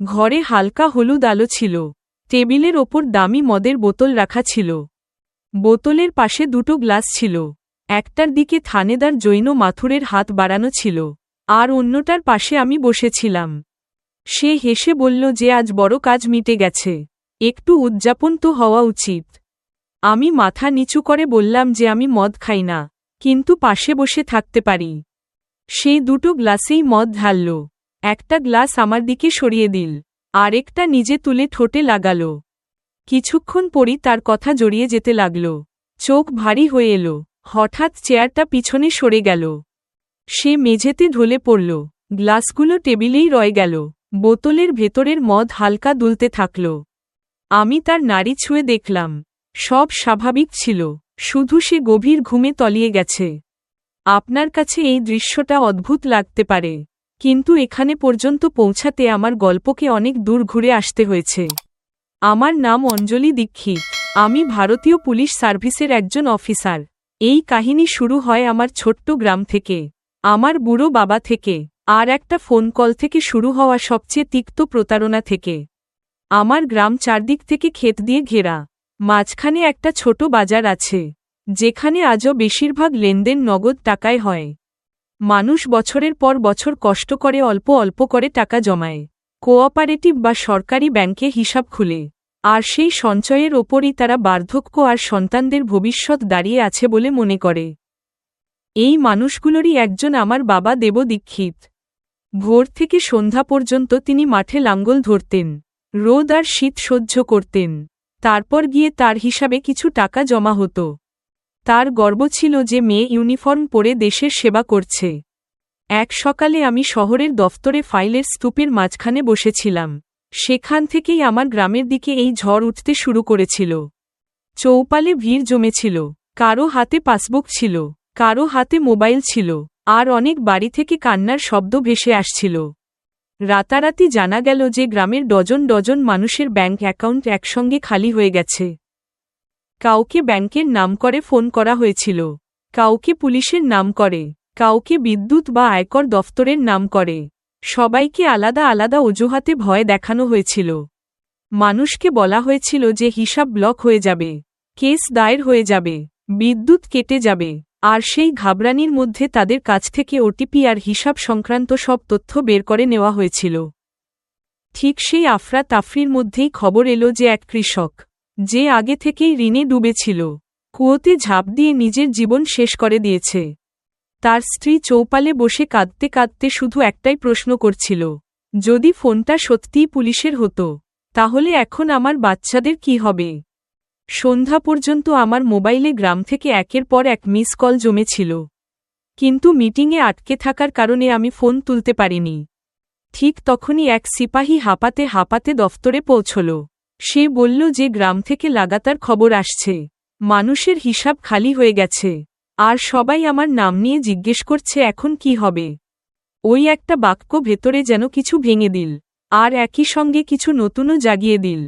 ঘরে হালকা হলুদ আলো ছিল। টেবিলের ওপর দামি মদের বোতল রাখা ছিল। বোতলের পাশে দুটো গ্লাস ছিল। একটার দিকে থানেদার জৈন মাথুরের হাত বাড়ানো ছিল। আর অন্যটার পাশে আমি বসেছিলাম। সে হেসে বলল যে আজ বড় কাজ মিটে গেছে। একটু উদযাপন তো হওয়া উচিত। আমি মাথা নিচু করে বললাম যে আমি মদ খাই না, কিন্তু পাশে বসে থাকতে পারি। সেই দুটো গ্লাসেই মদ ঢালল। একটা গ্লাস আমার দিকে সরিয়ে দিল, আরেকটা নিজে তুলে ঠোঁটে লাগাল। কিছুক্ষণ পরই তার কথা জড়িয়ে যেতে লাগল। চোখ ভারী হয়ে এলো, হঠাৎ চেয়ারটা পিছনে সরে গেল। সে মেঝেতে ঢলে পড়ল, গ্লাসগুলো টেবিলেই রয়ে গেল, বোতলের ভেতরের মদ হালকা দুলতে থাকল। আমি তার নাড়ি ছুঁয়ে দেখলাম, সব স্বাভাবিক ছিল, শুধু সে গভীর ঘুমে তলিয়ে গেছে। আপনার কাছে এই দৃশ্যটা অদ্ভুত লাগতে পারে। কিন্তু এখানে পর্যন্ত পৌঁছাতে আমার গল্পকে অনেক দূর ঘুরে আসতে হয়েছে। আমার নাম অঞ্জলি দীক্ষিত আমি ভারতীয় পুলিশ সার্ভিসের একজন অফিসার। এই কাহিনী শুরু হয় আমার ছোট্ট গ্রাম থেকে। আমার বুড়ো বাবা থেকে। আর একটা ফোন কল থেকে শুরু হওয়া সবচেয়ে তিক্ত প্রতারণা থেকে। আমার গ্রাম চারদিক থেকে ক্ষেত দিয়ে ঘেরা। মাঝখানে একটা ছোট বাজার আছে। যেখানে আজও বেশিরভাগ লেনদেন নগদ টাকায় হয়। মানুষ বছরের পর বছর কষ্ট করে অল্প অল্প করে টাকা জমায়। কোঅপারেটিভ বা সরকারি ব্যাংকে হিসাব খুলে। আর সেই সঞ্চয়ের ওপরই তারা বার্ধক্য আর সন্তানদের ভবিষ্যৎ দাঁড়িয়ে আছে বলে মনে করে। এই মানুষগুলোরই একজন আমার বাবা দেব দীক্ষিত। ভোর থেকে সন্ধ্যা পর্যন্ত তিনি মাঠে লাঙ্গল ধরতেন। রোদ আর শীত সহ্য করতেন। তারপর গিয়ে তার হিসাবে কিছু টাকা জমা হতো। তার গর্ব ছিল যে মেয়ে ইউনিফর্ম পরে দেশের সেবা করছে। এক সকালে আমি শহরের দফতরে ফাইলের স্তূপের মাঝখানে বসেছিলাম। সেখান থেকেই আমার গ্রামের দিকে এই ঝড় উঠতে শুরু করেছিল। চৌপালে ভিড় জমেছিল। কারও হাতে পাসবুক ছিল। কারও হাতে মোবাইল ছিল। আর অনেক বাড়ি থেকে কান্নার শব্দ ভেসে আসছিল। রাতারাতি জানা গেল যে গ্রামের ডজন ডজন মানুষের ব্যাংক অ্যাকাউন্ট একসঙ্গে খালি হয়ে গেছে। কাউকে ব্যাংকের নাম করে ফোন করা হয়েছিল। কাউকে পুলিশের নাম করে কাউকে বিদ্যুৎ বা আয়কর দফতরের নাম করে সবাইকে আলাদা আলাদা অজুহাতে ভয় দেখানো হয়েছিল। মানুষকে বলা হয়েছিল যে হিসাব ব্লক হয়ে যাবে, কেস দায়ের হয়ে যাবে, বিদ্যুৎ কেটে যাবে, আর সেই ঘাবরানির মধ্যে তাদের কাছ থেকে ওটিপি আর হিসাব সংক্রান্ত সব তথ্য বের করে নেওয়া হয়েছিল। ঠিক সেই আফরা তাফরির মধ্যেই খবর এলো যে এক কৃষক যে আগে থেকেই ঋণে ডুবেছিল। কুয়োতে ঝাঁপ দিয়ে নিজের জীবন শেষ করে দিয়েছে। তার স্ত্রী চৌপালে বসে কাঁদতে কাঁদতে শুধু একটাই প্রশ্ন করছিল, যদি ফোনটা সত্যিই পুলিশের হতো, তাহলে এখন আমার বাচ্চাদের কি হবে? সন্ধ্যা পর্যন্ত আমার মোবাইলে গ্রাম থেকে একের পর এক মিস কল জমেছিল। কিন্তু মিটিংয়ে আটকে থাকার কারণে আমি ফোন তুলতে পারিনি। ঠিক তখনই এক সিপাহী হাঁপাতে হাঁপাতে দফতরে পৌঁছল। সে বলল যে গ্রাম থেকে লাগাতার খবর আসছে। মানুষের হিসাব খালি হয়ে গেছে। আর সবাই আমার নাম নিয়ে জিজ্ঞেস করছে, এখন কি হবে? ওই একটা বাক্য ভেতরে যেন কিছু ভেঙে দিল, আর একই সঙ্গে কিছু নতুনও জাগিয়ে দিল।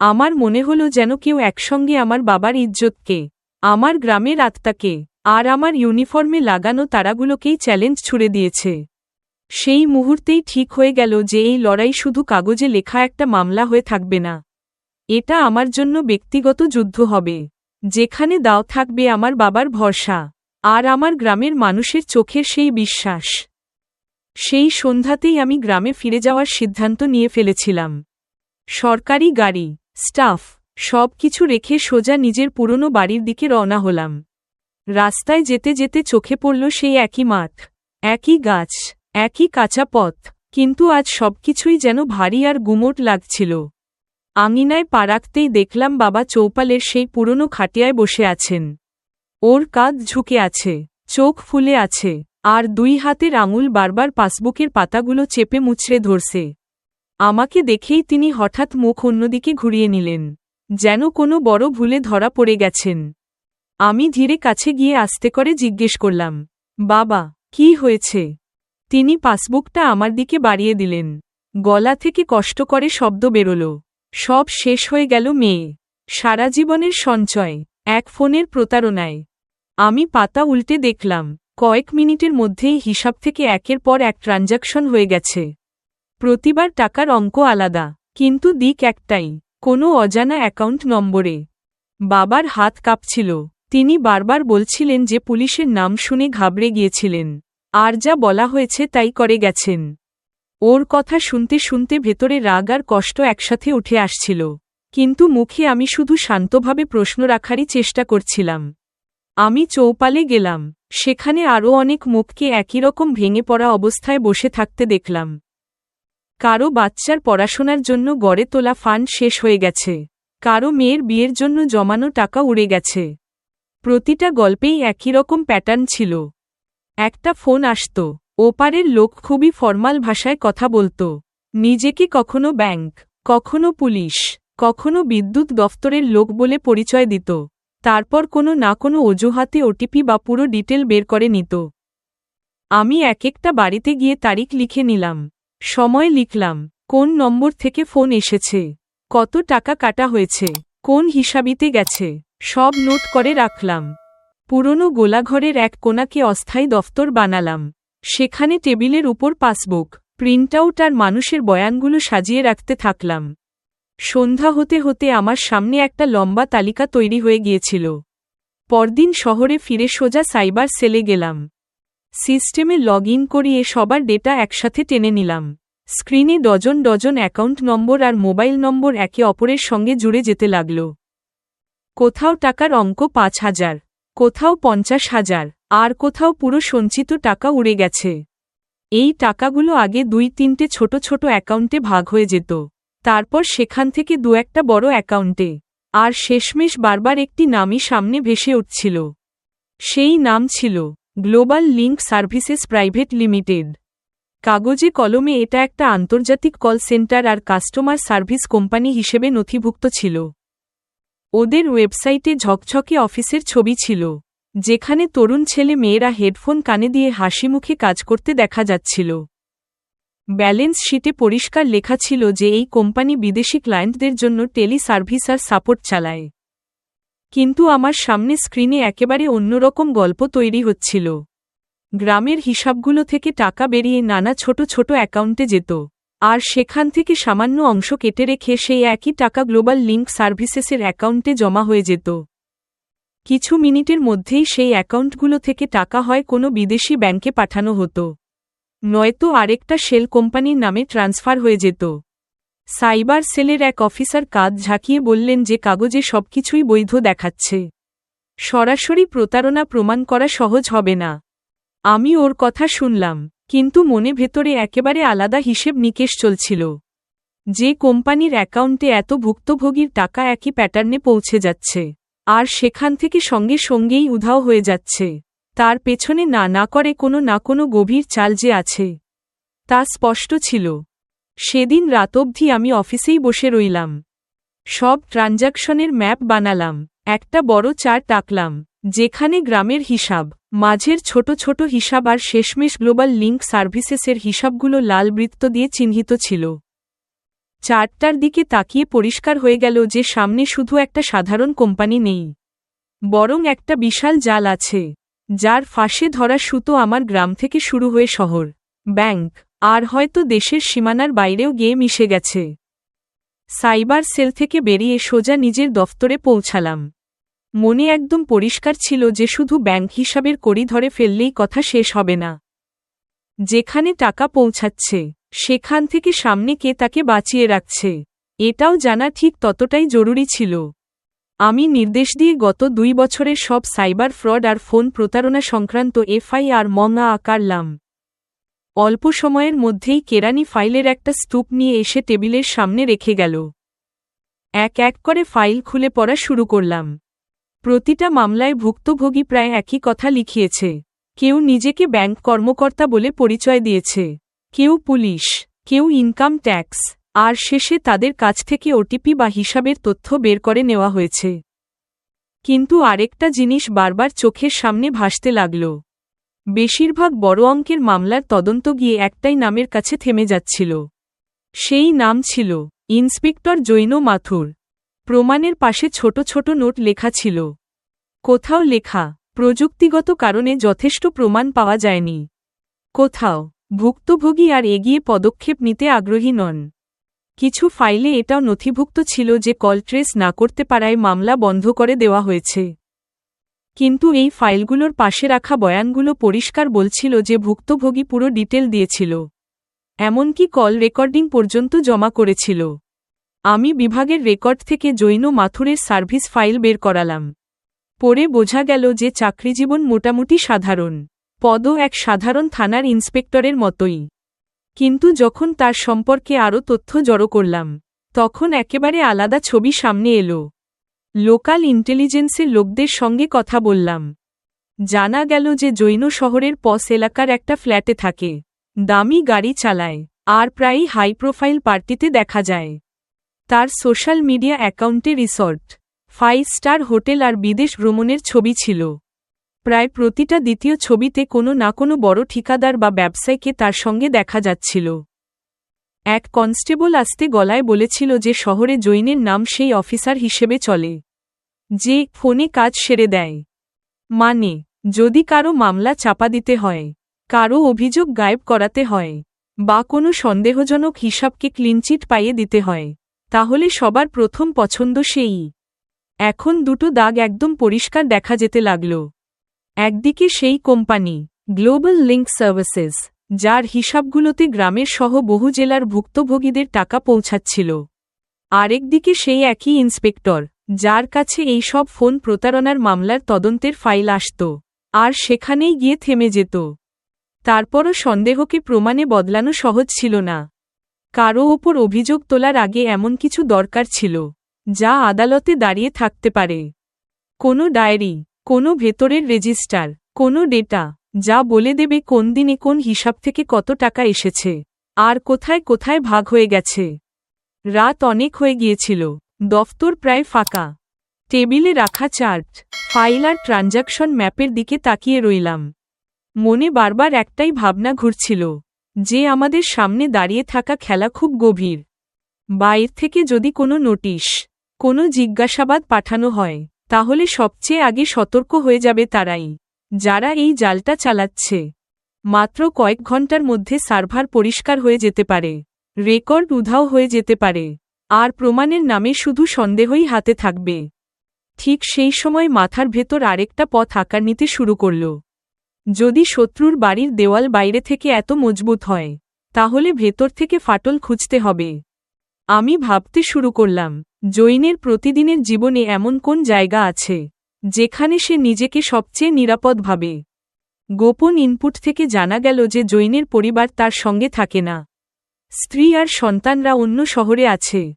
আমার মনে হলো যেন কেউ একসঙ্গে আমার বাবার ইজ্জতকে, আমার গ্রামের আত্মাকে, আর আমার ইউনিফর্মে লাগানো তারাগুলোকেই চ্যালেঞ্জ ছুড়ে দিয়েছে। সেই মুহূর্তেই ঠিক হয়ে গেল যে এই লড়াই শুধু কাগজে লেখা একটা মামলা হয়ে থাকবে না। এটা আমার জন্য ব্যক্তিগত যুদ্ধ হবে, যেখানে দাও থাকবে আমার বাবার ভরসা, আর আমার গ্রামের মানুষের চোখের সেই বিশ্বাস। সেই সন্ধ্যাতেই আমি গ্রামে ফিরে যাওয়ার সিদ্ধান্ত নিয়ে ফেলেছিলাম। সরকারি গাড়ি, স্টাফ সব কিছু রেখে সোজা নিজের পুরনো বাড়ির দিকে রওনা হলাম। রাস্তায় যেতে যেতে চোখে পড়ল সেই একই মাঠ, একই গাছ, একই কাঁচা পথ, কিন্তু আজ সবকিছুই যেন ভারী আর গুমোট লাগছিল। আঙিনায় পা রাখতেই দেখলাম বাবা চৌপালের সেই পুরনো খাটিয়ায় বসে আছেন। ওর কাঁধ ঝুঁকে আছে, চোখ ফুলে আছে, আর দুই হাতের আঙুল বারবার পাসবুকের পাতাগুলো চেপে মুচড়ে ধরছে। আমাকে দেখেই তিনি হঠাৎ মুখ অন্যদিকে ঘুরিয়ে নিলেন, যেন কোনো বড় ভুলে ধরা পড়ে গেছেন। আমি ধীরে কাছে গিয়ে আস্তে করে জিজ্ঞেস করলাম, বাবা, কি হয়েছে? তিনি পাসবুকটা আমার দিকে বাড়িয়ে দিলেন। গলা থেকে কষ্ট করে শব্দ বেরোল। সব শেষ হয়ে গেল মেয়ে। সারা জীবনের সঞ্চয়, এক ফোনের প্রতারণায়। আমি পাতা উল্টে দেখলাম, কয়েক মিনিটের মধ্যেই হিসাব থেকে একের পর এক ট্রানজাকশন হয়ে গেছে। প্রতিবার টাকার অঙ্ক আলাদা, কিন্তু দিক একটাই, কোনো অজানা অ্যাকাউন্ট নম্বরে। বাবার হাত কাঁপছিল, তিনি বারবার বলছিলেন যে পুলিশের নাম শুনে ঘাবড়ে গিয়েছিলেন। আর যা বলা হয়েছে তাই করে গেছেন। ওর কথা শুনতে শুনতে ভেতরে রাগ আর কষ্ট একসাথে উঠে আসছিল। কিন্তু মুখে আমি শুধু শান্তভাবে প্রশ্ন রাখারই চেষ্টা করছিলাম। আমি চৌপালে গেলাম। সেখানে আরও অনেক মুখকে একই রকম ভেঙে পড়া অবস্থায় বসে থাকতে দেখলাম। কারও বাচ্চার পড়াশোনার জন্য গড়ে তোলা ফান্ড শেষ হয়ে গেছে। কারও মেয়ের বিয়ের জন্য জমানো টাকা উড়ে গেছে। প্রতিটা গল্পেই একই রকম প্যাটার্ন ছিল। একটা ফোন আসত। ওপারের লোক খুবই ফরমাল ভাষায় কথা বলতো। নিজেকে কখনো ব্যাংক, কখনো পুলিশ, কখনো বিদ্যুৎ দফতরের লোক বলে পরিচয় দিত। তারপর কোনো না কোনো অজুহাতে ওটিপি বা পুরো ডিটেল বের করে নিত। আমি এক একটা বাড়িতে গিয়ে তারিখ লিখে নিলাম। সময় লিখলাম, কোন নম্বর থেকে ফোন এসেছে, কত টাকা কাটা হয়েছে, কোন হিসাবিতে গেছে, সব নোট করে রাখলাম। পুরনো গোলাঘরের এক কোনাকে অস্থায়ী দফতর বানালাম। সেখানে টেবিলের উপর পাসবুক, প্রিন্টআউট আর মানুষের বয়ানগুলো সাজিয়ে রাখতে থাকলাম। সন্ধ্যা হতে হতে আমার সামনে একটা লম্বা তালিকা তৈরি হয়ে গিয়েছিল। পরদিন শহরে ফিরে সোজা সাইবার সেলে গেলাম। সিস্টেমে লগ ইন করিয়ে সবার ডেটা একসাথে টেনে নিলাম। স্ক্রিনে ডজন ডজন অ্যাকাউন্ট নম্বর আর মোবাইল নম্বর একে অপরের সঙ্গে জুড়ে যেতে লাগল। কোথাও টাকার অঙ্ক পাঁচ হাজার, কোথাও পঞ্চাশ হাজার আর কোথাও পুরো সঞ্চিত টাকা উড়ে গেছে। এই টাকাগুলো আগে দুই তিনটে ছোট ছোট অ্যাকাউন্টে ভাগ হয়ে যেত। তারপর সেখান থেকে দু একটা বড় অ্যাকাউন্টে। আর শেষমেশ বারবার একটি নামই সামনে ভেসে উঠছিল। সেই নাম ছিল global link services private limited. কাগজে কলমে এটা একটা আন্তর্জাতিক কল সেন্টার আর কাস্টমার সার্ভিস কোম্পানি হিসেবে নথিভুক্ত ছিল। ওদের ওয়েবসাইটে ঝকঝকে অফিসের ছবি ছিল। যেখানে তরুণ ছেলে মেয়েরা হেডফোন কানে দিয়ে হাসি মুখে কাজ করতে দেখা যাচ্ছিল। ব্যালেন্স শিটে পরিষ্কার লেখা ছিল যে এই কোম্পানি বিদেশি ক্লায়েন্টদের জন্য টেলি সার্ভিস আর সাপোর্ট চালায়। কিন্তু আমার সামনে স্ক্রিনে একেবারে অন্যরকম গল্প তৈরি হচ্ছিল। গ্রামের হিসাবগুলো থেকে টাকা বেরিয়ে নানা ছোট ছোট অ্যাকাউন্টে যেত। আর সেখান থেকে সামান্য অংশ কেটে রেখে সেই একই টাকা গ্লোবাল লিঙ্ক সার্ভিসেসের অ্যাকাউন্টে জমা হয়ে যেত। কিছু মিনিটের মধ্যেই সেই অ্যাকাউন্টগুলো থেকে টাকা হয় কোনো বিদেশি ব্যাংকে পাঠানো হতো। নয়তো আরেকটা শেল কোম্পানির নামে ট্রান্সফার হয়ে যেত। সাইবার সেলের এক অফিসার কাজ ঝাঁকিয়ে বললেন যে কাগজে সবকিছুই বৈধ দেখাচ্ছে। সরাসরি প্রতারণা প্রমাণ করা সহজ হবে না। আমি ওর কথা শুনলাম, কিন্তু মনে ভেতরে একেবারে আলাদা হিসেব নিকেশ চলছিল। যে কোম্পানির অ্যাকাউন্টে এত ভুক্তভোগীর টাকা একই প্যাটার্নে পৌঁছে যাচ্ছে। আর সেখান থেকে সঙ্গে সঙ্গেই উধাও হয়ে যাচ্ছে। তার পেছনে না না করে কোনো, না কোনো গভীর চাল যে আছে, তা স্পষ্ট ছিল। সেদিন রাত অবধি আমি অফিসেই বসে রইলাম। সব ট্রানজাকশনের ম্যাপ বানালাম, একটা বড় চার টাকলাম যেখানে গ্রামের হিসাব, মাঝের ছোট ছোট হিসাব আর শেষমেশ গ্লোবাল লিঙ্ক সার্ভিসেসের হিসাবগুলো লাল বৃত্ত দিয়ে চিহ্নিত ছিল। চারটার দিকে তাকিয়ে পরিষ্কার হয়ে গেল যে সামনে শুধু একটা সাধারণ কোম্পানি নেই, বরং একটা বিশাল জাল আছে, যার ফাঁসে ধরা সুতো আমার গ্রাম থেকে শুরু হয়ে শহর, ব্যাংক, আর হয়তো দেশের সীমানার বাইরেও গিয়ে মিশে গেছে। সাইবার সেল থেকে বেরিয়ে সোজা নিজের দফতরে পৌঁছালাম। মনে একদম পরিষ্কার ছিল যে শুধু ব্যাংক হিসাবের কড়ি ধরে ফেললেই কথা শেষ হবে না। যেখানে টাকা পৌঁছাচ্ছে সেখান থেকে সামনে কে তাকে বাঁচিয়ে রাখছে? এটাও জানা ঠিক ততটাই জরুরি ছিল। আমি নির্দেশ দিয়ে গত দুই বছরের সব সাইবার ফ্রড আর ফোন প্রতারণা সংক্রান্ত এফআইআর মঙ্গা আকারলাম। অল্প সময়ের মধ্যেই কেরানি ফাইলের একটা স্তূপ নিয়ে এসে টেবিলের সামনে রেখে গেল। এক এক করে ফাইল খুলে পড়া শুরু করলাম। প্রতিটা মামলায় ভুক্তভোগী প্রায় একই কথা লিখিয়েছে। কেউ নিজেকে ব্যাংক কর্মকর্তা বলে পরিচয় দিয়েছে। কেউ পুলিশ, কেউ ইনকাম ট্যাক্স, আর শেষে তাদের কাছ থেকে ওটিপি বা হিসাবের তথ্য বের করে নেওয়া হয়েছে। কিন্তু আরেকটা জিনিস বারবার চোখের সামনে ভাসতে লাগল। বেশিরভাগ বড় অঙ্কের মামলার তদন্ত গিয়ে একটাই নামের কাছে থেমে যাচ্ছিল। সেই নাম ছিল, ইন্সপেক্টর জৈন মাথুর। প্রমাণের পাশে ছোট ছোট নোট লেখা ছিল। কোথাও লেখা, প্রযুক্তিগত কারণে যথেষ্ট প্রমাণ পাওয়া যায়নি। কোথাও ভুক্তভোগী আর এগিয়ে পদক্ষেপ নিতে আগ্রহী নন। কিছু ফাইলে এটাও নথিভুক্ত ছিল যে কল ট্রেস না করতে পারায় মামলা বন্ধ করে দেওয়া হয়েছে। কিন্তু এই ফাইলগুলোর পাশে রাখা বয়ানগুলো পরিষ্কার বলছিল যে ভুক্তভোগী পুরো ডিটেল দিয়েছিল। এমনকি কল রেকর্ডিং পর্যন্ত জমা করেছিল। আমি বিভাগের রেকর্ড থেকে জৈন মাথুরের সার্ভিস ফাইল বের করালাম। পরে বোঝা গেল যে চাকরিজীবন মোটামুটি সাধারণ। পদও এক সাধারণ থানার ইন্সপেক্টরের মতোই। কিন্তু যখন তার সম্পর্কে আরও তথ্য জড়ো করলাম, তখন একেবারে আলাদা ছবি সামনে এলো। লোকাল ইন্টেলিজেন্সের লোকদের সঙ্গে কথা বললাম। জানা গেল যে জৈন শহরের পস এলাকার একটা ফ্ল্যাটে থাকে। দামি গাড়ি চালায়, আর প্রায়ই হাই প্রোফাইল পার্টিতে দেখা যায়। তার সোশ্যাল মিডিয়া অ্যাকাউন্টে রিসর্ট, ফাইভ স্টার হোটেল আর বিদেশ ভ্রমণের ছবি ছিল। প্রায় প্রতিটা দ্বিতীয় ছবিতে কোনো না কোনো বড় ঠিকাদার বা ব্যবসায়ীকে তার সঙ্গে দেখা যাচ্ছিল। এক কনস্টেবল আসতে গলায় বলেছিল যে শহরে জৈনের নাম সেই অফিসার হিসেবে চলে। যে ফোনে কাজ সেরে দেয়। মানে যদি কারও মামলা চাপা দিতে হয়, কারও অভিযোগ গায়েব করাতে হয়, বা কোনো সন্দেহজনক হিসাবকে ক্লিনচিট পাইয়ে দিতে হয়, তাহলে সবার প্রথম পছন্দ সেই। এখন দুটো দাগ একদম পরিষ্কার দেখা যেতে লাগল। একদিকে সেই কোম্পানি গ্লোবাল লিঙ্ক সার্ভিসেস যার হিসাবগুলোতে গ্রামের সহ বহু জেলার ভুক্তভোগীদের টাকা পৌঁছাচ্ছিল। আরেকদিকে সেই একই ইন্সপেক্টর, যার কাছে এই সব ফোন প্রতারণার মামলার তদন্তের ফাইল আসত, আর সেখানেই গিয়ে থেমে যেত। তারপরও সন্দেহকে প্রমাণে বদলানো সহজ ছিল না। কারও ওপর অভিযোগ তোলার আগে এমন কিছু দরকার ছিল, যা আদালতে দাঁড়িয়ে থাকতে পারে। কোনো ডায়েরি কোনো ভেতরের রেজিস্টার, কোনো ডেটা, যা বলে দেবে কোন দিনে কোন হিসাব থেকে কত টাকা এসেছে, আর কোথায় কোথায় ভাগ হয়ে গেছে। রাত অনেক হয়ে গিয়েছিল। দফতর প্রায় ফাঁকা। টেবিলে রাখা চার্ট, ফাইল আর ট্রানজাকশন ম্যাপের দিকে তাকিয়ে রইলাম। মনে বারবার একটাই ভাবনা ঘুরছিল, যে আমাদের সামনে দাঁড়িয়ে থাকা খেলা খুব গভীর। বাইর থেকে যদি কোনো নোটিশ, কোনো জিজ্ঞাসাবাদ পাঠানো হয় তাহলে সবচেয়ে আগে সতর্ক হয়ে যাবে তারাই। যারা এই জালটা চালাচ্ছে। মাত্র কয়েক ঘণ্টার মধ্যে সার্ভার পরিষ্কার হয়ে যেতে পারে। রেকর্ড উধাও হয়ে যেতে পারে। আর প্রমাণের নামে শুধু সন্দেহই হাতে থাকবে। ঠিক সেই সময় মাথার ভেতর আরেকটা পথ আকার নিতে শুরু করল। যদি শত্রুর বাড়ির দেওয়াল বাইরে থেকে এত মজবুত হয়, তাহলে ভেতর থেকে ফাটল খুঁজতে হবে। আমি ভাবতে শুরু করলাম জৈনের প্রতিদিনের জীবনে এমন কোন জায়গা আছে, যেখানে সে নিজেকে সবচেয়ে নিরাপদ ভাবে? গোপন ইনপুট থেকে জানা গেল যে জৈনের পরিবার তার সঙ্গে থাকে না। স্ত্রী আর সন্তানরা অন্য শহরে আছে।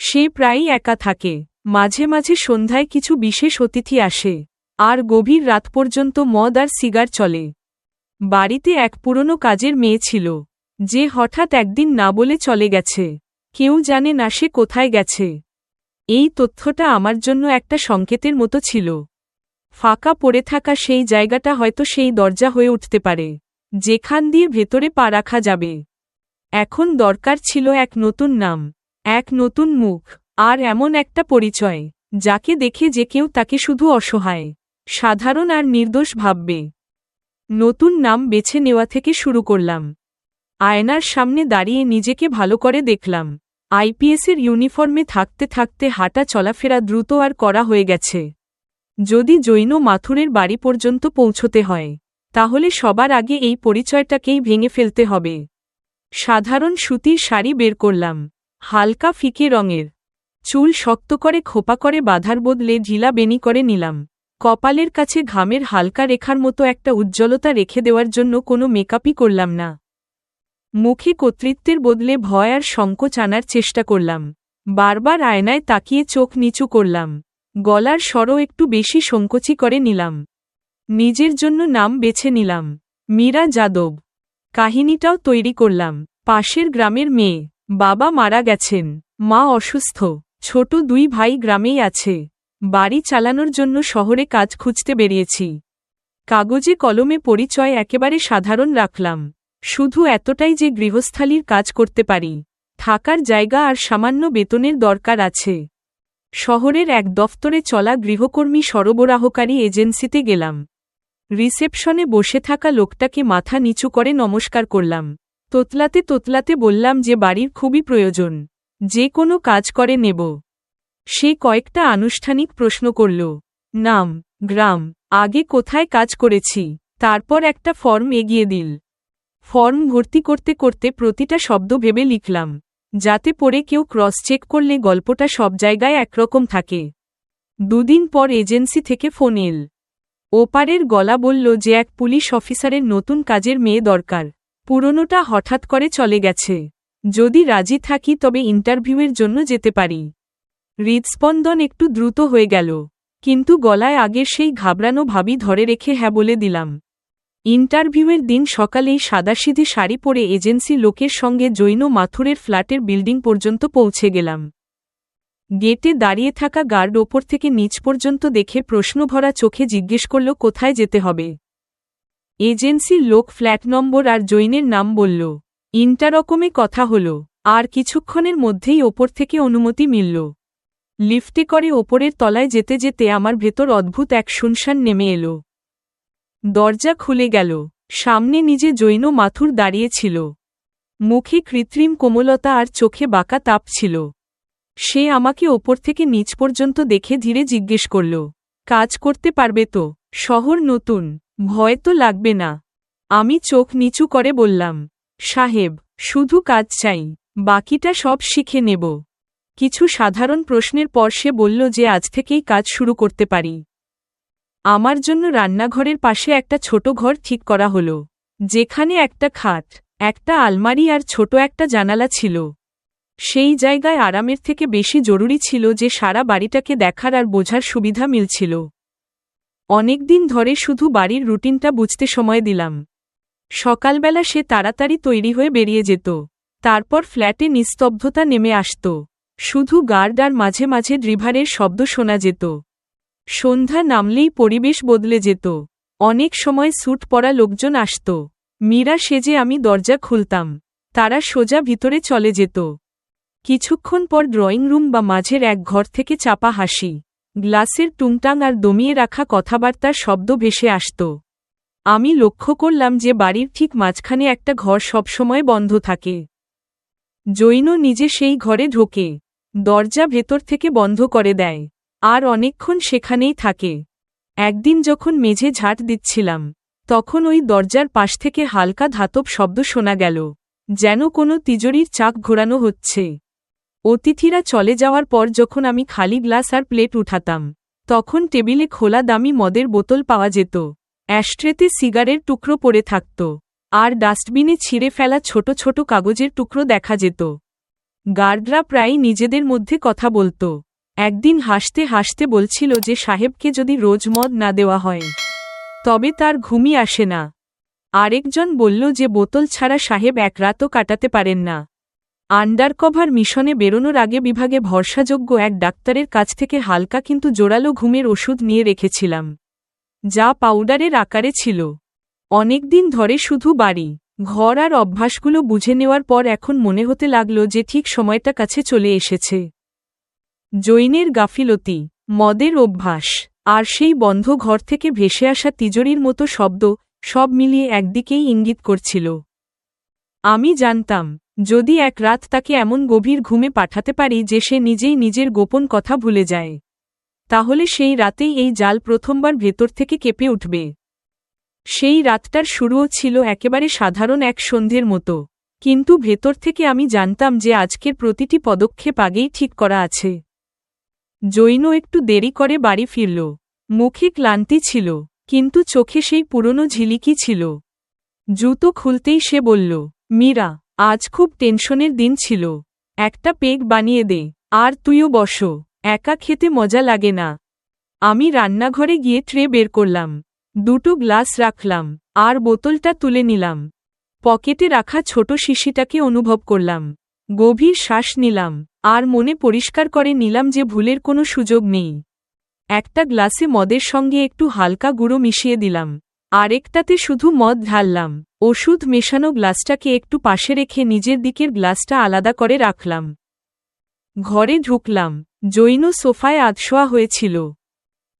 সে প্রায়ই একা থাকে। মাঝে মাঝে সন্ধ্যায় কিছু বিশেষ অতিথি আসে। আর গভীর রাত পর্যন্ত মদ আর সিগার চলে। বাড়িতে এক পুরনো কাজের মেয়ে ছিল, যে হঠাৎ একদিন না বলে চলে গেছে। কেউ জানে না সে কোথায় গেছে। এই তথ্যটা আমার জন্য একটা সংকেতের মতো ছিল। ফাঁকা পড়ে থাকা সেই জায়গাটা হয়তো সেই দরজা হয়ে উঠতে পারে। যেখান দিয়ে ভেতরে পা রাখা যাবে। এখন দরকার ছিল এক নতুন নাম, এক নতুন মুখ, আর এমন একটা পরিচয়, যাকে দেখে যে কেউ তাকে শুধু অসহায়, সাধারণ আর নির্দোষ ভাববে। নতুন নাম বেছে নেওয়া থেকে শুরু করলাম। আয়নার সামনে দাঁড়িয়ে নিজেকে ভালো করে দেখলাম। আইপিএসের ইউনিফর্মে থাকতে থাকতে হাঁটা চলাফেরা দ্রুত আর করা হয়ে গেছে। যদি জৈন মাথুরের বাড়ি পর্যন্ত পৌঁছতে হয়, তাহলে সবার আগে এই পরিচয়টাকেই ভেঙে ফেলতে হবে। সাধারণ সুতির শাড়ি বের করলাম। হালকা ফিকে রঙের। চুল শক্ত করে খোপা করে বাধার বদলে ঢিলা বেনি করে নিলাম। কপালের কাছে ঘামের হালকা রেখার মতো একটা উজ্জ্বলতা রেখে দেওয়ার জন্য কোনো মেকআপই করলাম না। মুখে কর্তৃত্বের বদলে ভয় আর সংকোচ আনার চেষ্টা করলাম। বারবার আয়নায় তাকিয়ে চোখ নিচু করলাম। গলার স্বরও একটু বেশি সংকোচি করে নিলাম। নিজের জন্য নাম বেছে নিলাম। মীরা যাদব। কাহিনীটাও তৈরি করলাম। পাশের গ্রামের মেয়ে। বাবা মারা গেছেন। মা অসুস্থ। ছোট দুই ভাই গ্রামেই আছে। বাড়ি চালানোর জন্য শহরে কাজ খুঁজতে বেরিয়েছি। কাগজে কলমে পরিচয় একেবারে সাধারণ রাখলাম। শুধু এতটাই যে গৃহস্থালীর কাজ করতে পারি। থাকার জায়গা আর সামান্য বেতনের দরকার আছে। শহরের এক দফতরে চলা গৃহকর্মী সরবরাহকারী এজেন্সিতে গেলাম। রিসেপশনে বসে থাকা লোকটাকে মাথা নিচু করে নমস্কার করলাম। তোতলাতে তোতলাতে বললাম যে বাড়ির খুবই প্রয়োজন। যে কোনো কাজ করে নেব। সে কয়েকটা আনুষ্ঠানিক প্রশ্ন করল। নাম, গ্রাম, আগে কোথায় কাজ করেছি, তারপর একটা ফর্ম এগিয়ে দিল। ফর্ম ভর্তি করতে করতে প্রতিটা শব্দ ভেবে লিখলাম, যাতে পরে কেউ ক্রস চেক করলে গল্পটা সব জায়গায় একরকম থাকে। দুদিন পর এজেন্সি থেকে ফোন এল। ওপারের গলা বলল যে এক পুলিশ অফিসারের নতুন কাজের মেয়ে দরকার। পুরনোটা হঠাৎ করে চলে গেছে। যদি রাজি থাকি তবে ইন্টারভিউয়ের জন্য যেতে পারি। হৃদস্পন্দন একটু দ্রুত হয়ে গেল। কিন্তু গলায় আগের সেই ঘাবড়ানো ভাবি ধরে রেখে হ্যাঁ বলে দিলাম। ইন্টারভিউয়ের দিন সকালেই সাদাসিধে শাড়ি পরে এজেন্সি লোকের সঙ্গে জৈন মাথুরের ফ্ল্যাটের বিল্ডিং পর্যন্ত পৌঁছে গেলাম। গেটে দাঁড়িয়ে থাকা গার্ড ওপর থেকে নিচ পর্যন্ত দেখে প্রশ্নভরা চোখে জিজ্ঞেস করল, কোথায় যেতে হবে? এজেন্সির লোক ফ্ল্যাট নম্বর আর জৈনের নাম বলল। ইন্টারকমে কথা হল, আর কিছুক্ষণের মধ্যেই ওপর থেকে অনুমতি মিলল। লিফটে করে ওপরের তলায় যেতে যেতে আমার ভেতর অদ্ভুত এক শুনশান নেমে এলো। দরজা খুলে গেল। সামনে নিজে জৈন মাথুর দাঁড়িয়েছিল মুখে কৃত্রিম কোমলতা আর চোখে বাঁকা তাপ ছিল। সে আমাকে ওপর থেকে নিচ পর্যন্ত দেখে ধীরে জিজ্ঞেস করল, কাজ করতে পারবে তো? শহর নতুন, ভয় তো লাগবে না? আমি চোখ নিচু করে বললাম, সাহেব, শুধু কাজ চাই, বাকিটা সব শিখে নেব। কিছু সাধারণ প্রশ্নের পর সে বলল যে আজ থেকেই কাজ শুরু করতে পারি। আমার জন্য রান্নাঘরের পাশে একটা ছোট ঘর ঠিক করা হলো, যেখানে একটা খাট, একটা আলমারি আর ছোট একটা জানালা ছিল। সেই জায়গায় আরামের থেকে বেশি জরুরি ছিল যে সারা বাড়িটাকে দেখার আর বোঝার সুবিধা মিলছিল। অনেকদিন ধরে শুধু বাড়ির রুটিনটা বুঝতে সময় দিলাম। সকালবেলা সে তাড়াতাড়ি তৈরি হয়ে বেরিয়ে যেত, তারপর ফ্ল্যাটে নিস্তব্ধতা নেমে আসত। শুধু গার্ড আর মাঝে মাঝে ড্রিভারের শব্দ শোনা যেত। সন্ধ্যা নামলেই পরিবেশ বদলে যেত। অনেক সময় স্যুট পরা লোকজন আসত। মীরা সেজে আমি দরজা খুলতাম। তারা সোজা ভিতরে চলে যেত। কিছুক্ষণ পর ড্রয়িং রুম বা মাঝের এক ঘর থেকে চাপা হাসি। গ্লাসের টুংটাং আর দমিয়ে রাখা কথাবার্তার শব্দ ভেসে আসত। আমি লক্ষ্য করলাম যে বাড়ির ঠিক মাঝখানে একটা ঘর সবসময় বন্ধ থাকে। জৈন নিজে সেই ঘরে ঢোকে। দরজা ভেতর থেকে বন্ধ করে দেয়। আর অনেকক্ষণ সেখানেই থাকে। একদিন যখন মেঝে ঝাঁট দিচ্ছিলাম, তখন ওই দরজার পাশ থেকে হালকা ধাতব শব্দ শোনা গেল, যেন কোনো তিজোরির চাক ঘোরানো হচ্ছে। অতিথিরা চলে যাওয়ার পর যখন আমি খালি গ্লাস আর প্লেট উঠাতাম, তখন টেবিলে খোলা দামি মদের বোতল পাওয়া যেত অ্যাস্ট্রেতে সিগারের টুকরো পড়ে থাকত, আর ডাস্টবিনে ছিঁড়ে ফেলা ছোট ছোট কাগজের টুকরো দেখা যেত। গার্ডরা প্রায় নিজেদের মধ্যে কথা বলত। একদিন হাসতে হাসতে বলছিল যে সাহেবকে যদি রোজ মদ না দেওয়া হয়, তবে তার ঘুমই আসে না। আরেকজন বলল যে বোতল ছাড়া সাহেব এক রাতও কাটাতে পারেন না। আন্ডারকভার মিশনে বেরোনোর আগে বিভাগে ভরসাযোগ্য এক ডাক্তারের কাছ থেকে হালকা কিন্তু জোরালো ঘুমের ওষুধ নিয়ে রেখেছিলাম, যা পাউডারের আকারে ছিল। অনেকদিন ধরে শুধু বাড়ি, ঘর আর অভ্যাসগুলো বুঝে নেওয়ার পর এখন মনে হতে লাগল যে ঠিক সময়টা কাছে চলে এসেছে। জৈনের গাফিলতি, মদের অভ্যাস, আর সেই বন্ধ ঘর থেকে ভেসে আসা তিজোরির মতো শব্দ সব মিলিয়ে একদিকেই ইঙ্গিত করছিল। আমি জানতাম, যদি এক রাত তাকে এমন গভীর ঘুমে পাঠাতে পারি যে সে নিজেই নিজের গোপন কথা ভুলে যায়, তাহলে সেই রাতেই এই জাল প্রথমবার ভেতর থেকে কেঁপে উঠবে। সেই রাতটার শুরুও ছিল একেবারে সাধারণ এক সন্ধ্যের মতো, কিন্তু ভেতর থেকে আমি জানতাম যে আজকের প্রতিটি পদক্ষেপ আগেই ঠিক করা আছে। জৈন একটু দেরি করে বাড়ি ফিরল। মুখে ক্লান্তি ছিল, কিন্তু চোখে সেই পুরনো ঝিলিকি ছিল। জুতো খুলতেই সে বলল, মীরা, আজ খুব টেনশনের দিন ছিল। একটা পেগ বানিয়ে দে, আর তুইও বসো, একা খেতে মজা লাগে না। আমি রান্নাঘরে গিয়ে ট্রে বের করলাম। দুটো গ্লাস রাখলাম, আর বোতলটা তুলে নিলাম। পকেটে রাখা ছোট শিশিটাকে অনুভব করলাম। গভীর শ্বাস নিলাম, আর মনে পরিষ্কার করে নিলাম যে ভুলের কোনো সুযোগ নেই। একটা গ্লাসে মদের সঙ্গে একটু হালকা গুঁড়ো মিশিয়ে দিলাম আরেকটাতে শুধু মদ ঢাললাম, ওষুধ মেশানো গ্লাসটাকে একটু পাশে রেখে নিজের দিকের গ্লাসটা আলাদা করে রাখলাম। ঘরে ঢুকলাম, জৈন সোফায় আধশোয়া হয়েছিল।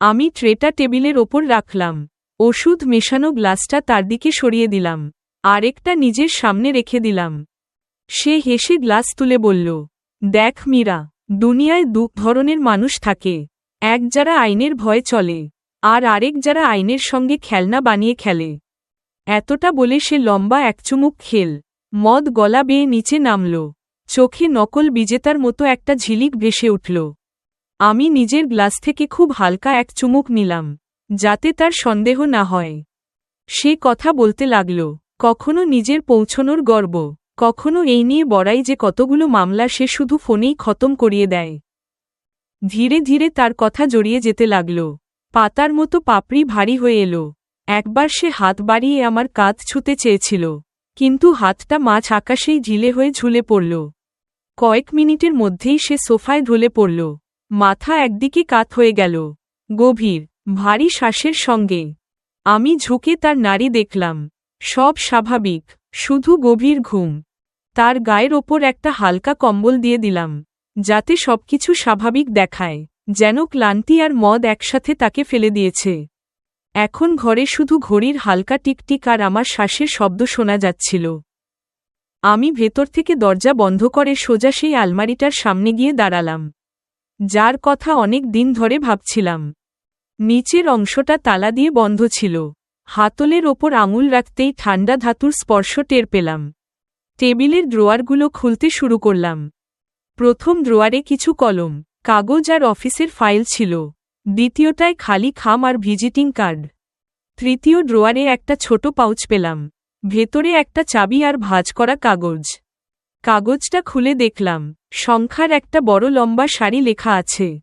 আমি ট্রেটা টেবিলের ওপর রাখলাম, ওষুধ মেশানো গ্লাসটা তার দিকে সরিয়ে দিলাম আরেকটা নিজের সামনে রেখে দিলাম। সে হেসে গ্লাস তুলে বলল, দেখ মীরা, দুনিয়ায় দু ধরনের মানুষ থাকে। এক যারা আইনের ভয়ে চলে, আর আরেক যারা আইনের সঙ্গে খেলনা বানিয়ে খেলে। এতটা বলে সে লম্বা একচুমুক খেল, মদ গলা বেয়ে নিচে নামল। চোখে নকল বিজেতার মতো একটা ঝিলিক ভেসে উঠল। আমি নিজের গ্লাস থেকে খুব হালকা এক চুমুক নিলাম, যাতে তার সন্দেহ না হয়। সে কথা বলতে লাগল, কখনো নিজের পৌঁছনোর গর্ব। কখনো এই নিয়ে বড়াই যে কতগুলো মামলা সে শুধু ফোনেই খতম করিয়ে দেয়। ধীরে ধীরে তার কথা জড়িয়ে যেতে লাগল। পাতার মতো পাপড়ি ভারী হয়ে এলো। একবার সে হাত বাড়িয়ে আমার কাঁধ ছুতে চেয়েছিল। কিন্তু হাতটা মাছ আকাশেই ঝিলে হয়ে ঝুলে পড়ল। কয়েক মিনিটের মধ্যেই সে সোফায় ঢলে পড়ল। মাথা একদিকে কাত হয়ে গেল। গভীর, ভারী শ্বাসের সঙ্গে। আমি ঝুঁকে তার নারী দেখলাম। সব স্বাভাবিক, শুধু গভীর ঘুম। তার গায়ের ওপর একটা হালকা কম্বল দিয়ে দিলাম, যাতে সবকিছু স্বাভাবিক দেখায়, যেন ক্লান্তি আর মদ একসাথে তাকে ফেলে দিয়েছে। এখন ঘরে শুধু ঘড়ির হালকা টিকটিক আর আমার শ্বাসের শব্দ শোনা যাচ্ছিল। আমি ভেতর থেকে দরজা বন্ধ করে সোজা সেই আলমারিটার সামনে গিয়ে দাঁড়ালাম, যার কথা অনেক দিন ধরে ভাবছিলাম। নিচের অংশটা তালা দিয়ে বন্ধ ছিল, হাতলের ওপর আঙুল রাখতেই ঠান্ডা ধাতুর স্পর্শ টের পেলাম। টেবিলের ড্রোয়ারগুলো খুলতে শুরু করলাম। প্রথম ড্রোয়ারে কিছু কলম, কাগজ আর অফিসের ফাইল ছিল। দ্বিতীয়টায় খালি খাম আর ভিজিটিং কার্ড। তৃতীয় ড্রোয়ারে একটা ছোট পাউচ পেলাম। ভেতরে একটা চাবি আর ভাজ করা কাগজ। কাগজটা খুলে দেখলাম, সংখ্যার একটা বড় লম্বা শাড়ি লেখা আছে।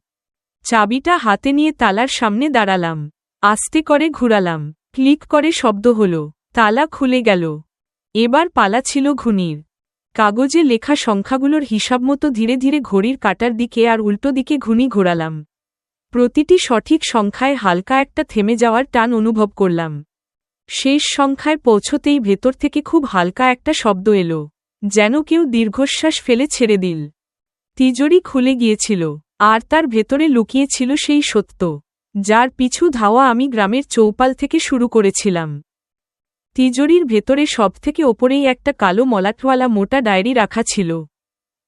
চাবিটা হাতে নিয়ে তালার সামনে দাঁড়ালাম। আস্তে করে ঘুরালাম। ক্লিক করে শব্দ হল। তালা খুলে গেল। এবার পালা ছিল ঘুনির। কাগজে লেখা সংখ্যাগুলোর হিসাব মতো ধীরে ধীরে ঘড়ির কাটার দিকে আর উল্টো দিকে ঘুনি ঘোরালাম। প্রতিটি সঠিক সংখ্যায় হালকা একটা থেমে যাওয়ার টান অনুভব করলাম। শেষ সংখ্যায় পৌঁছতেই ভেতর থেকে খুব হালকা একটা শব্দ এলো, যেন কেউ দীর্ঘশ্বাস ফেলে ছেড়ে দিল। তিজোরি খুলে গিয়েছিল, আর তার ভেতরে লুকিয়েছিল সেই সত্য, যার পিছু ধাওয়া আমি গ্রামের চৌপাল থেকে শুরু করেছিলাম। তিজোরির ভেতরে সবথেকে ওপরেই একটা কালো মলাটওয়ালা মোটা ডায়েরি রাখা ছিল।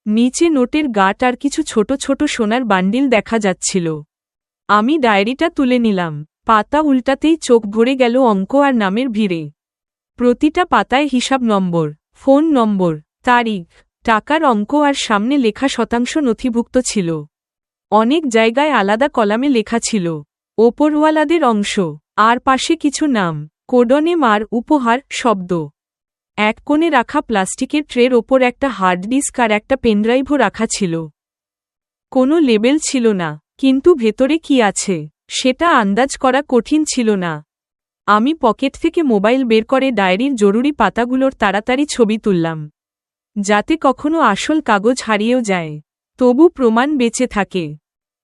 নিচে নোটের গাট আর কিছু ছোট ছোট সোনার বান্ডিল দেখা যাচ্ছিল। আমি ডায়েরিটা তুলে নিলাম। পাতা উল্টাতেই চোখ ভরে গেল অঙ্ক আর নামের ভিড়ে। প্রতিটা পাতায় হিসাব নম্বর, ফোন নম্বর, তারিখ, টাকার অঙ্ক আর সামনে লেখা শতাংশ নথিভুক্ত ছিল। অনেক জায়গায় আলাদা কলামে লেখা ছিল। ওপরওয়ালাদের অংশ, আর পাশে কিছু নাম। কোডনে মার উপহার শব্দ। এক কোণে রাখা প্লাস্টিকের ট্রের ওপর একটা হার্ড ডিস্ক আর একটা পেনড্রাইভও রাখা ছিল। কোনো লেবেল ছিল না, কিন্তু ভেতরে কি আছে, সেটা আন্দাজ করা কঠিন ছিল না। আমি পকেট থেকে মোবাইল বের করে ডায়েরির জরুরি পাতাগুলোর তাড়াতাড়ি ছবি তুললাম। যাতে কখনো আসল কাগজ হারিয়েও যায়। তবু প্রমাণ বেঁচে থাকে।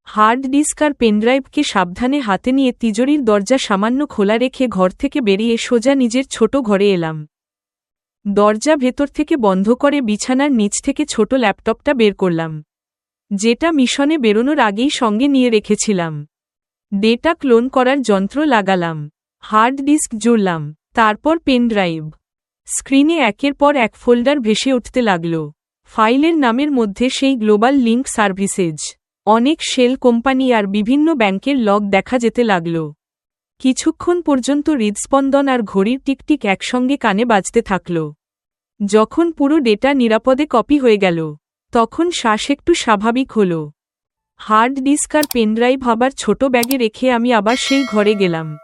হার্ড ডিস্ক আর পেনড্রাইভকে সাবধানে হাতে নিয়ে তিজোরির দরজা সামান্য খোলা রেখে ঘর থেকে বেরিয়ে সোজা নিজের ছোট ঘরে এলাম। দরজা ভেতর থেকে বন্ধ করে বিছানার নিচ থেকে ছোট ল্যাপটপটা বের করলাম। যেটা মিশনে বেরোনোর আগেই সঙ্গে নিয়ে রেখেছিলাম। ডেটা ক্লোন করার যন্ত্র লাগালাম। হার্ড ডিস্ক জুড়লাম। তারপর পেনড্রাইভ। স্ক্রিনে একের পর এক ফোল্ডার ভেসে উঠতে লাগল। ফাইলের নামের মধ্যে সেই গ্লোবাল লিঙ্ক সার্ভিসেজ। অনেক শেল কোম্পানি আর বিভিন্ন ব্যাংকের লগ দেখা যেতে লাগল। কিছুক্ষণ পর্যন্ত হৃদস্পন্দন আর ঘড়ির টিকটিক একসঙ্গে কানে বাজতে থাকল। যখন পুরো ডেটা নিরাপদে কপি হয়ে গেল, তখন শ্বাস একটু স্বাভাবিক হল। হার্ড ডিস্ক আর পেনড্রাইভ আবার ছোট ব্যাগে রেখে আমি আবার সেই ঘরে গেলাম।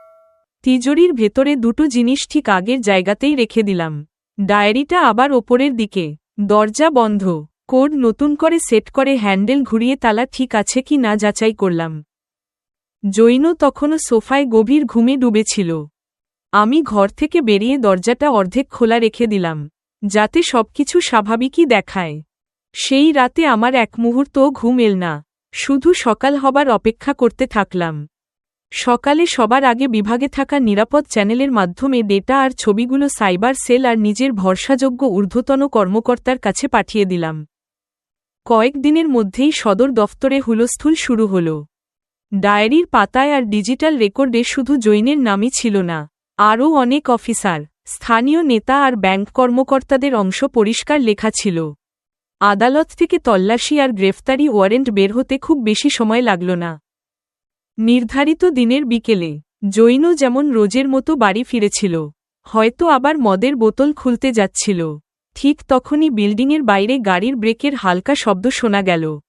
তিজোরির ভেতরে দুটো জিনিস ঠিক আগের জায়গাতেই রেখে দিলাম। ডায়েরিটা আবার ওপরের দিকে, দরজা বন্ধ। কোড নতুন করে সেট করে হ্যান্ডেল ঘুরিয়ে তালা ঠিক আছে কি না যাচাই করলাম। জৈন তখনও সোফায় গভীর ঘুমে ডুবেছিল। আমি ঘর থেকে বেরিয়ে দরজাটা অর্ধেক খোলা রেখে দিলাম, যাতে সবকিছু স্বাভাবিকই দেখায়। সেই রাতে আমার এক মুহূর্তও ঘুম এল না, শুধু সকাল হবার অপেক্ষা করতে থাকলাম। সকালে সবার আগে বিভাগে থাকা নিরাপদ চ্যানেলের মাধ্যমে ডেটা আর ছবিগুলো সাইবার সেল আর নিজের ভরসাযোগ্য ঊর্ধ্বতন কর্মকর্তার কাছে পাঠিয়ে দিলাম। কয়েক দিনের মধ্যেই সদর দফতরে হুলস্থুল শুরু হল। ডায়েরির পাতায় আর ডিজিটাল রেকর্ডে শুধু জৈনের নামই ছিল না, আরও অনেক অফিসার, স্থানীয় নেতা আর ব্যাংক কর্মকর্তাদের অংশ পরিষ্কার লেখা ছিল। আদালত থেকে তল্লাশি আর গ্রেফতারি ওয়ারেন্ট বের হতে খুব বেশি সময় লাগল না। নির্ধারিত দিনের বিকেলে জৈন যেমন রোজের মতো বাড়ি ফিরেছিল, হয়তো আবার মদের বোতল খুলতে যাচ্ছিল। ঠিক তখনই বিল্ডিংয়ের বাইরে গাড়ির ব্রেকের হালকা শব্দ শোনা গেল।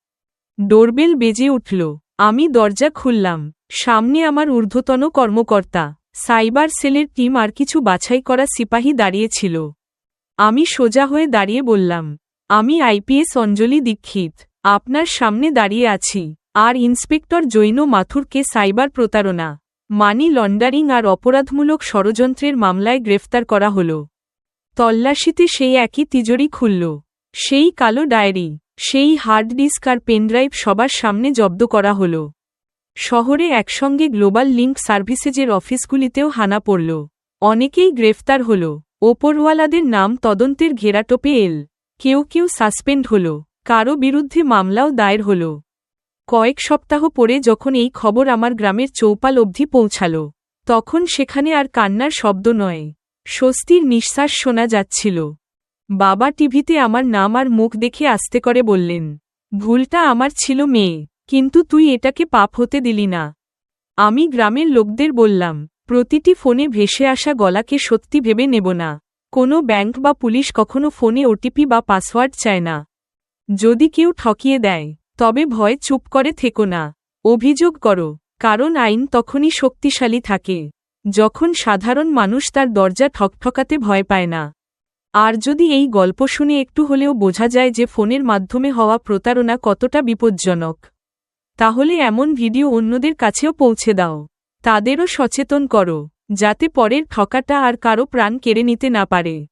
ডোরবেল বেজে উঠল। আমি দরজা খুললাম। সামনে আমার ঊর্ধ্বতন কর্মকর্তা। সাইবার সেলের টিম আর কিছু বাছাই করা সিপাহী দাঁড়িয়েছিল। আমি সোজা হয়ে দাঁড়িয়ে বললাম, আমি আইপিএস অঞ্জলি দীক্ষিত। আপনার সামনে দাঁড়িয়ে আছি। আর ইন্সপেক্টর জৈন মাথুরকে সাইবার প্রতারণা, মানি লন্ডারিং আর অপরাধমূলক ষড়যন্ত্রের মামলায় গ্রেফতার করা হল। তল্লাশিতে সেই একই তিজোরি খুলল। সেই কালো ডায়েরি, সেই হার্ড ডিস্ক আর পেনড্রাইভ সবার সামনে জব্দ করা হল। শহরে একসঙ্গে গ্লোবাল লিঙ্ক সার্ভিসেজের অফিসগুলিতেও হানা পড়ল। অনেকেই গ্রেফতার হল। ওপরওয়ালাদের নাম তদন্তের ঘেরাটোপে এল। কেউ কেউ সাসপেন্ড হল। কারও বিরুদ্ধে মামলাও দায়ের হল। কয়েক সপ্তাহ পরে যখন এই খবর আমার গ্রামের চৌপাল অবধি পৌঁছাল, তখন সেখানে আর কান্নার শব্দ নয়। স্বস্তির নিঃশ্বাস শোনা যাচ্ছিল। বাবা টিভিতে আমার নাম আর মুখ দেখে আস্তে করে বললেন, ভুলটা আমার ছিল মেয়ে, কিন্তু তুই এটাকে পাপ হতে দিলি না। আমি গ্রামের লোকদের বললাম, প্রতিটি ফোনে ভেসে আসা গলাকে সত্যি ভেবে নেব না। কোনো ব্যাংক বা পুলিশ কখনো ফোনে ওটিপি বা পাসওয়ার্ড চায় না। যদি কেউ ঠকিয়ে দেয়, তবে ভয় চুপ করে থেকো না। অভিযোগ করো, কারণ আইন তখনই শক্তিশালী থাকে। যখন সাধারণ মানুষ তার দরজা ঠকঠকাতে ভয় পায় না। আর যদি এই গল্প শুনে একটু হলেও বোঝা যায় যে ফোনের মাধ্যমে হওয়া প্রতারণা কতটা বিপজ্জনক। তাহলে এমন ভিডিও অন্যদের কাছেও পৌঁছে দাও। তাদেরও সচেতন করো, যাতে পরের ঠকাটা আর কারও প্রাণ কেড়ে নিতে না পারে।